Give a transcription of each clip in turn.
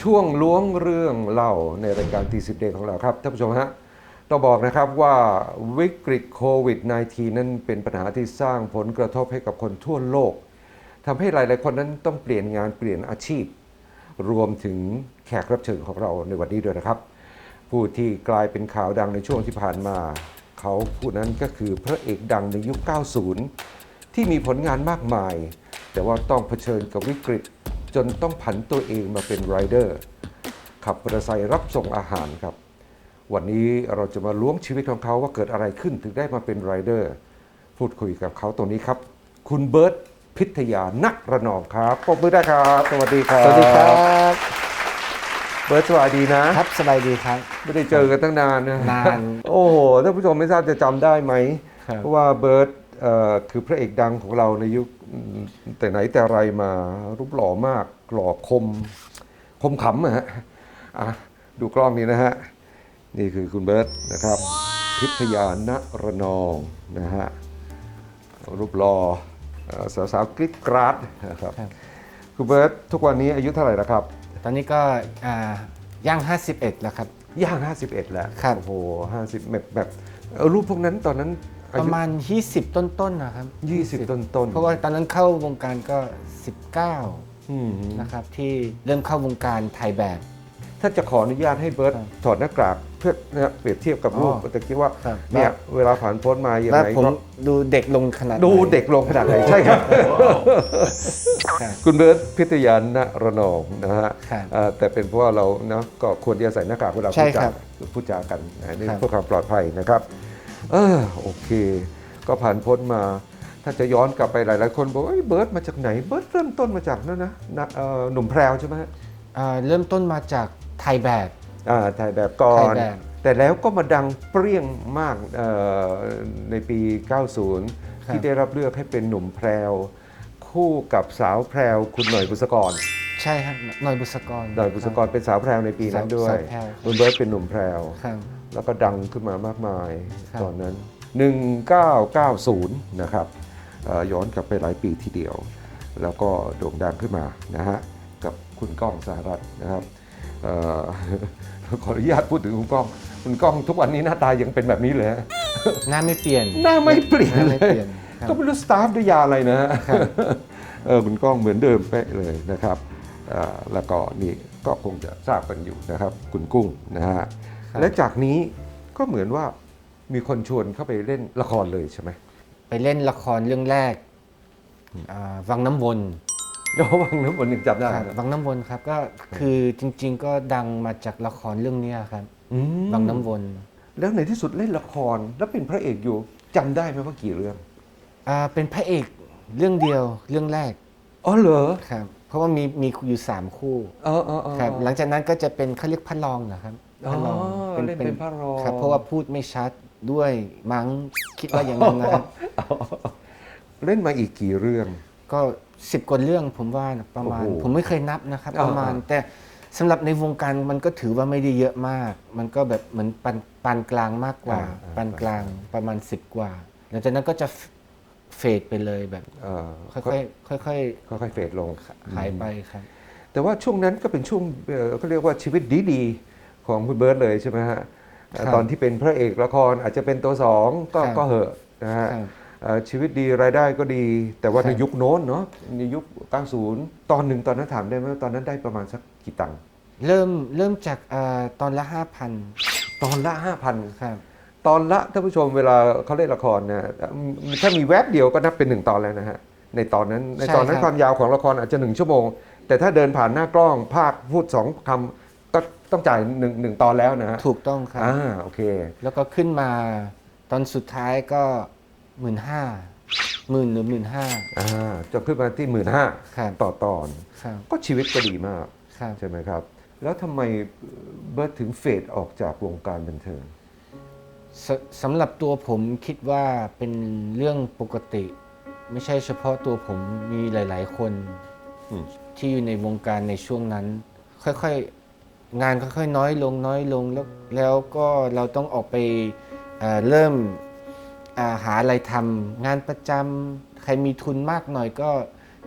ช่วงล้วงเรื่องเล่าในรายการตีสิบเดของเราครับท่านผู้ชมฮะต้องบอกนะครับว่าวิกฤตโควิด -19 นั้นเป็นปัญหาที่สร้างผลกระทบให้กับคนทั่วโลกทำให้หลาย ๆ คนนั้นต้องเปลี่ยนงานเปลี่ยนอาชีพ รวมถึงแขกรับเชิญของเราในวันนี้ด้วยนะครับ ผู้ที่กลายเป็นข่าวดังในช่วงที่ผ่านมา เขาผู้นั้นก็คือพระเอกดังในยุค 90 ที่มีผลงานมากมาย แต่ว่าต้องเผชิญกับวิกฤต จนต้องผันตัวเองมาเป็นไรเดอร์ขับมอเตอร์ไซค์รับส่งอาหารครับ วันนี้เราจะมาล้วงชีวิตของเขาว่าเกิดอะไรขึ้นถึงได้มาเป็นไรเดอร์พูดคุยกับเขาตรงนี้ครับ คุณเบิร์ตพิทยานักระนองครับปรบมือได้ครับ สวัสดีครับ สวัสดีครับ เบิร์ตสวัสดีนะ ครับสบายดีครับ ไม่ได้เจอกันตั้งนานนะนาน โอ้โหท่านผู้ชมไม่ทราบจะจำได้ไหมครับเพราะว่าเบิร์ตเอ่อ คือพระเอกดังของเราในยุคแต่ไหนแต่ไรมารูปหล่อมากหล่อคม คมขำอะฮะอะดูกล้องนี้นะฮะ นี่คือคุณเบิร์ตนะครับ พิทยาณระนองนะฮะ รูปหล่อเอ่อสาวๆกริ๊ดกราดนะครับครับคุณเบิร์ตทุกวันนี้อายุเท่าไหร่แล้วครับ ตอนนี้ก็อ่าย่าง 51 แล้วครับ ย่าง 51 แล้วครับโอ้โห50แบบแบบเอ่อรูปพวกนั้นตอนนั้นอา ประยุมาณ 20 ต้นๆนะครับ20ต้นต้นๆเพราะว่าตอนนั้นเข้าวงการก็ 19อืมนะครับที่เริ่มเข้าวงการถ่ายแบบ ถ้าจะขออนุญาตให้เบิร์ตครับถอดหน้ากากเพื่อนะเปรียบเทียบกับรูปอ๋อแต่คิดว่าครับ เนี่ยเวลาผ่านพ้นมาอย่างแล้วไรผมก็ดูเด็กลงขนาดไหน ดูเด็กลงขนาดไหนใช่ครับครับ คุณเบิร์ตพิทยาณระนองนะฮะครับเอ่อแต่เป็นเพราะว่าเราเนาะก็ควรที่จะใส่หน้ากากเวลาใช่พูดจาครับพูดจากันนะนี่ครับ เพื่อความปลอดภัยนะครับ เออโอเค ก็ผ่านพ้นมา ถ้าจะย้อนกลับไปหลาย ๆ คนบอกว่าเอ้ยเบิร์ตมาจากไหนเบิร์ตเริ่มต้นมาจากนั่นนะนะเอ่อหนุ่มแพรวใช่ไหมฮะอ่าเริ่มต้นมาจากถ่ายแบบอ่าถ่ายแบบก่อถ่ายน แบบ แต่แล้วก็มาดังเปรี้ยงมากเอ่อในปี 90 ที่ได้รับเลือกให้เป็นหนุ่มแพรว คู่กับสาวแพรวคุณหน่อยบุษกร ใช่ครับหน่อยบุษกรหน่อยบุษกรเป็นสาวแพรวในปีนั้นด้วยสาวแพรว คุณเบิร์ตเป็นหนุ่มแพรว ครับ แล้วก็ดังขึ้นมามากมายครับ ตอนนั้น 1990 นะครับเอ่อย้อนกลับไปหลายปีทีเดียว แล้วก็โด่งดังขึ้นมานะฮะกับคุณก้องสหรัฐนะครับเอ่อ ขออนุญาตพูดถึงคุณก้อง คุณก้องทุกวันนี้หน้าตายังเป็นแบบนี้เลยฮะหน้าไม่เปลี่ยนหน้าไม่เปลี่ยนหน้าเลไม่ยเปลี่ยนครับ ก็ไม่รู้สตาฟด้วยยาอะไรนะฮะครับ เออคุณก้องเหมือนเดิมเป๊ะเลยนะครับเอ่อแล้วก็นี่ก็คงจะทราบกันอยู่นะครับ คุณกุ้งนะฮะครับ และจากนี้ก็เหมือนว่ามีคนชวนเข้าไปเล่นละครเลยใช่ไหมไปเล่นละครเรื่องแรกอ่าวังน้ำวนระวังนะวันหนึ่งจำได้ครับนะวังน้ำวนครับก็คือจริง ๆ ก็ดังมาจากละครเรื่องเนี้ยครับอืมวังน้ำวนแล้วในที่สุดเล่นละครแล้วเป็นพระเอกอยู่จำได้ไหมว่ากี่เรื่องอ่าเป็นพระเอกเรื่องเดียวเรื่องแรกอ๋อเหรอครับเพราะว่ามีมีอยู่สามคู่เออเออเออครับหลังจากนั้นก็จะเป็นเขาเรียกพระรองเหรอครับอ๋อพระรอง เล่นเป็นพระรองครับเพราะว่าพูดไม่ชัดด้วยมั้งคิดว่าอย่างนั้นนะครับเล่นมาอีกกี่เรื่อง ก็สิบกว่าเรื่องผมว่านะประมาณโอ้โหผมไม่เคยนับนะครับอ่าประมาณ แต่สำหรับในวงการมันก็ถือว่าไม่ได้เยอะมาก มันก็แบบเหมือนปานปานกลางมากกว่าอ่าปานกลางประมาณสิบกว่าหลังจากนั้นก็จะเฟดไปเลยแบบเอ่อค่อยๆค่อยค่อยๆเฟดลงๆหายไปครับ แต่ว่าช่วงนั้นก็เป็นช่วงเอ่อเขาเรียกว่าชีวิตดีๆ ของคุณเบิร์ตเลยใช่ไหมฮะเอ่อครับตอนที่เป็นพระเอกละครอาจจะเป็นตัวสองก็ครับก็เหอะนะฮะครับเอ่อชีวิตดีรายได้ก็ดี แต่ว่าครับในยุคโน้นเนาะในยุค90ตอนหนึ่งตอนนั้นถามได้ไหมว่าตอนนั้นได้ประมาณสักกี่ตังค์เริ่มเริ่มจากอ่าตอนละห้าพันตอนละ5,000ครับตอนละท่านผู้ชมเวลาเขาเล่นละครเนี่ยถ้ามีแวบเดียวก็นับเป็นหนึ่งตอนแล้วนะฮะในตอนนั้นในตอนนั้นใช่ครับความยาวของละครอาจจะหนึ่งชั่วโมง แต่ถ้าเดินผ่านหน้ากล้องภาคพูดสองคำ ก็ต้องจ่ายหนึ่งหนึ่งตอนแล้วนะฮะถูกต้องครับ อ่าโอเค แล้วก็ขึ้นมาตอนสุดท้ายก็หมื่นห้าหมื่นหรือหมื่นห้าอ่าจะขึ้นมาที่หมื่นห้าครับต่อตอน ครับก็ชีวิตก็ดีมากครับ ใช่ไหมครับ แล้วทำไมเบิร์ตถึงเฟดออกจากวงการบันเทิง สสำหรับตัวผมคิดว่าเป็นเรื่องปกติ ไม่ใช่เฉพาะตัวผมมีหลาย ๆ คน อืม ที่อยู่ในวงการในช่วงนั้น ค่อยๆ งานค่อยๆน้อยลงน้อยลงแล้วแล้วก็เราต้องออกไปเอ่อเริ่มอ่าหาอะไรทำงานประจำใครมีทุนมากหน่อยก็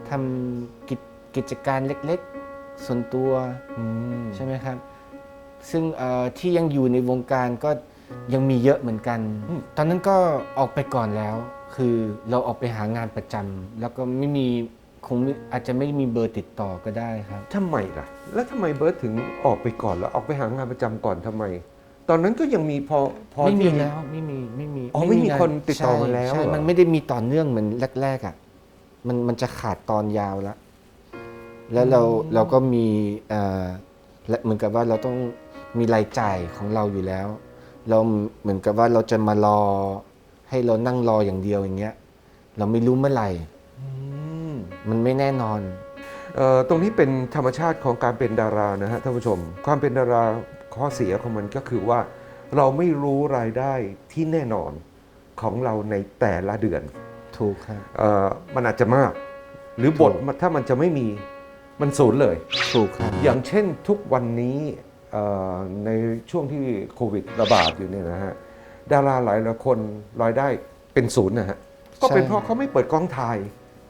ทำกิจกิจการเล็กส่วนตัวอืมใช่ไหมครับ ซึ่งเอ่อที่ยังอยู่ในวงการก็ยังมีเยอะเหมือนกัน ตอนนั้นก็ออกไปก่อนแล้ว คือเราออกไปหางานประจำแล้วก็ไม่มีคงไม่อาจจะไม่มีเบอร์ติดต่อก็ได้ครับทำไมล่ะ แล้วทำไมเบิร์ตถึงออกไปก่อนแล้วออกไปหางานประจำก่อนทำไม ตอนนั้นก็ยังมีพอพอไม่มีที่ แล้วไม่มีไม่มีอ๋อไม่มีงาคนติดต่อใช่มาแล้วใช่เหรอมันไม่ได้มีต่อเนื่องเหมือนแรกๆอะมันมันจะขาดตอนยาวแล้วแล้วเราเราก็มีเอ่อและเหมือนกับว่าเราต้องมีรายจ่ายของเราอยู่แล้ว เราเหมือนกับว่าเราจะมารอ ให้เรานั่งรออย่างเดียวอย่างเงี้ย เราไม่รู้เมื่อไหร่ อืมมันไม่แน่นอนเอ่อ ตรงนี้เป็นธรรมชาติของการเป็นดารานะฮะท่านผู้ชม ความเป็นดาราข้อเสียของมันก็คือว่า เราไม่รู้รายได้ที่แน่นอนของเราในแต่ละเดือนถูกครับเอ่อมันอาจจะมาก หรือบทถูกมันถ้ามันจะไม่มีมันศูนย์เลยถูกครับอย่างเช่นทุกวันนี้เอ่อในช่วงที่โควิดระบาดอยู่เนี่ยนะฮะดาราหลายหลายคนรายได้เป็นศูนย์นะฮะก็เป็นใช่เพราะเขาไม่เปิดกองถ่าย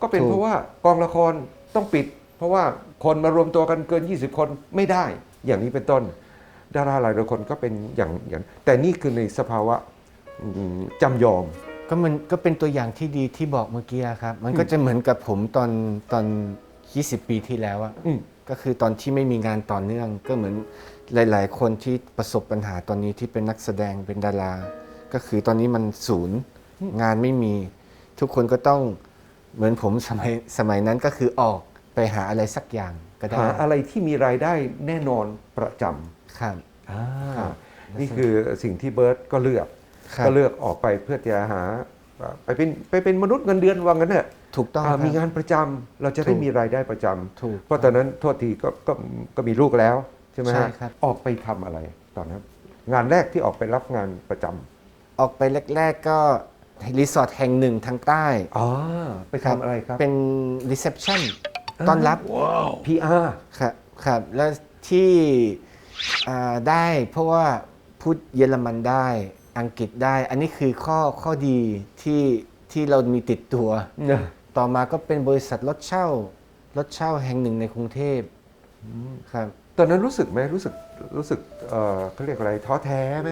ก็เป็นถูกเพราะว่ากองละครต้องปิด เพราะว่าคนมารวมตัวกันเกิน 20 คนไม่ได้ อย่างนี้เป็นต้น ดาราหลายหลายคนก็เป็นอย่างอย่าง แต่นี่คือในสภาวะอืมจำยอม ก็มันก็เป็นตัวอย่างที่ดีที่บอกเมื่อกี้อะครับ มันก็จะเหมือนกับผมตอนตอน 20 ปีที่แล้วอะอืมก็คือตอนที่ไม่มีงานต่อเนื่อง ก็เหมือนหลาย ๆ คนที่ประสบปัญหาตอนนี้ที่เป็นนักแสดงเป็นดารา ก็คือตอนนี้มันศูนย์งานไม่มี ทุกคนก็ต้องเหมือนผมสมัยสมัยนั้นก็คือออก ไปหาอะไรสักอย่างก็ได้หาอะไรที่มีรายได้แน่นอนประจำครับอ่าครับนี่คือสิ่งที่เบิร์ตก็เลือกครับก็เลือกออกไปเพื่อจะหาไปเป็นไปเป็นมนุษย์เงินเดือนว่างั้นเถอะถูกต้องอ่าครับมีงานประจำเราจะได้ถูกมีรายได้ประจำถูกเพราะตอนนั้นโทษทีก็ก็ก็มีลูกแล้วใช่ไหมฮะใช่ครับออกไปทำอะไรตอนนั้น งานแรกที่ออกไปรับงานประจำออกไปแรก ๆก็รีสอร์ทแห่งหนึ่งทางใต้อ๋อไปทำอะไรครับ เป็นรีเซพชัน ต้อนรับ PR ครับครับแล้วที่อ่าได้เพราะว่าพูดเยอรมันได้อังกฤษได้ อันนี้คือข้อข้อดีที่ที่เรามีติดตัว ต่อมาก็เป็นบริษัทรถเช่ารถเช่าแห่งหนึ่งในกรุงเทพครับตอนนั้นรู้สึกไหมรู้สึกรู้สึกเอ่อเขาเรียกอะไรท้อแท้ไหม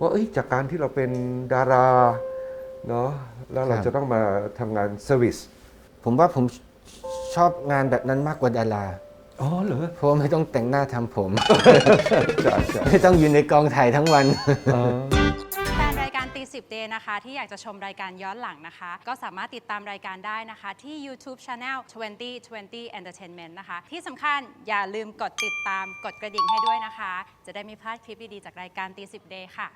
ว่าเอ้ยจากการที่เราเป็นดาราเนาะแล้วเราครับจะต้องมาทำงานเซอร์วิสผมว่าผม ชอบงานแบบนั้นมากกว่าดารา อ๋อเหรอเพราะว่าไม่ต้องแต่งหน้าทำผมใช่ใช่ไม่ต้องอยู่ในกองถ่ายทั้งวันแฟนรายการตีสิบเดนะคะ ที่อยากจะชมรายการย้อนหลังนะคะ ก็สามารถติดตามรายการได้นะคะ ที่ YouTube Channel 2020 Entertainment นะคะ ที่สำคัญอย่าลืมกดติดตามกดกระดิ่งให้ด้วยนะคะ จะได้ไม่พลาดคลิปดี ๆ จากรายการตีสิบเดค่ะ